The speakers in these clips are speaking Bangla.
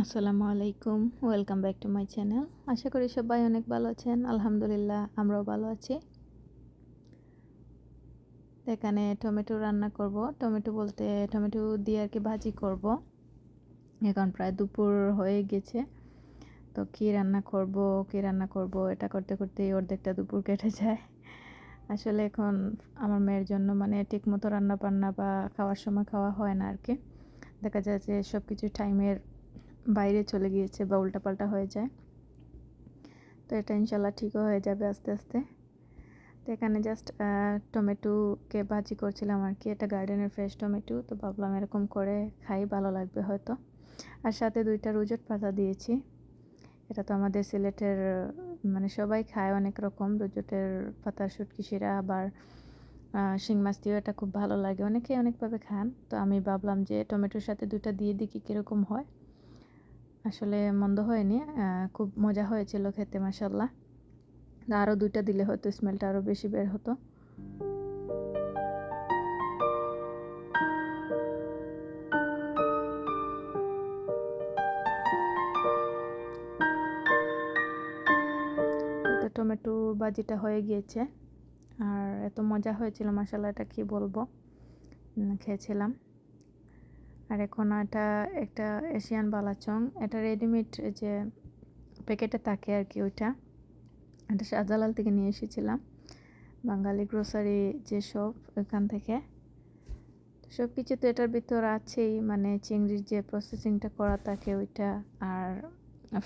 আসসালামু আলাইকুম, welcome back to my channel. আশা করি সবাই অনেক ভালো আছেন, আলহামদুলিল্লাহ আমরাও ভালো আছি। এখানে টমেটো রান্না করব। টমেটো বলতে টমেটো দিয়ে আর কি ভাজি করব। এখন প্রায় দুপুর হয়ে গেছে। তো কী রান্না করব, কী রান্না করব, এটা করতে করতেই অর্ধেকটা দুপুর কেটে যায়। আসলে এখন আমার মেয়ের জন্য মানে ঠিক মতো রান্না বান্না বা খাওয়ার সময় খাওয়া হয় না আর কি। দেখা যায় যে সব কিছু টাইমের বাইরে চলে গিয়েছে বা উল্টাপাল্টা হয়ে যায়। তো এটা ইনশাল্লাহ ঠিকও হয়ে যাবে আস্তে আস্তে। তো এখানে জাস্ট টমেটোকে ভাজি করছিলাম আর কি। এটা গার্ডেনের ফ্রেশ টমেটো তো ভাবলাম এরকম করে খাই, ভালো লাগবে হয়তো। আর সাথে দুইটা রুজট পাতা দিয়েছি। এটা তো আমাদের সিলেটের মানে সবাই খায় অনেক রকম। রুজটের পাতা, শুটকি, শিরা আবার শিং মাছ দিয়েও এটা খুব ভালো লাগে। অনেকে অনেকভাবে খান। তো আমি ভাবলাম যে টমেটোর সাথে দুটা দিয়ে দেখি কীরকম হয়। আসলে মন্দ হয়নি খুব মজা হয়েছিল খেতে মাসাল্লাহ আরও দুইটা দিলে হয়তো স্মেলটা আরও বেশি বের হতো। টমেটো বাজিটা হয়ে গিয়েছে। আর এত মজা হয়েছিল মশালা এটা কী বলব? খেয়েছিলাম। আর এখন এটা একটা এশিয়ান বালাচং এটা রেডিমেড যে প্যাকেটে থাকে আর কি ওইটা। এটা শাহজালাল থেকে নিয়ে এসেছিলাম। বাঙালি গ্রোসারি যে সব ওইখান থেকে। সব কিছু তো এটার ভিতর আছেই মানে চিংড়ির যে প্রসেসিংটা করা থাকে ওইটা আর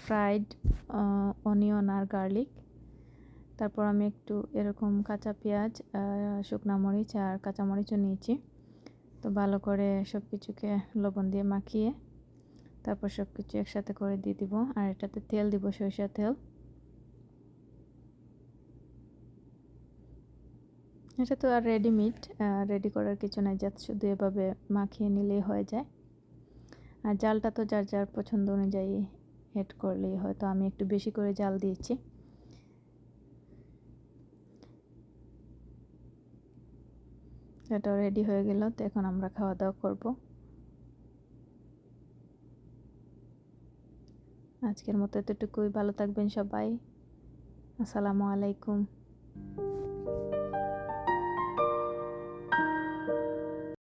ফ্রাইড অনিয়ন আর গার্লিক তারপর আমি একটু এরকম কাঁচা পেঁয়াজ শুকনা মরিচ আর কাঁচামরিচও নিয়েছি। তো ভালো করে সব কিছুকে লবণ দিয়ে মাখিয়ে তারপর সব কিছু একসাথে করে দিয়ে দিব আর এটাতে তেল দিব সরিষা তেল। এটা তো আর রেডিমেড রেডি করার কিছু নাই যাতে শুধু এভাবে মাখিয়ে নিলেই হয়ে যায়। আর জালটা তো যার যার পছন্দ অনুযায়ী এড করলেই হয়তো আমি একটু বেশি করে জাল দিয়েছি। এটাও রেডি হয়ে গেল, তো এখন আমরা খাওয়া দাওয়া করব। আজকের মতো এতটুকুই, ভালো থাকবেন সবাই। আসসালামু আলাইকুম।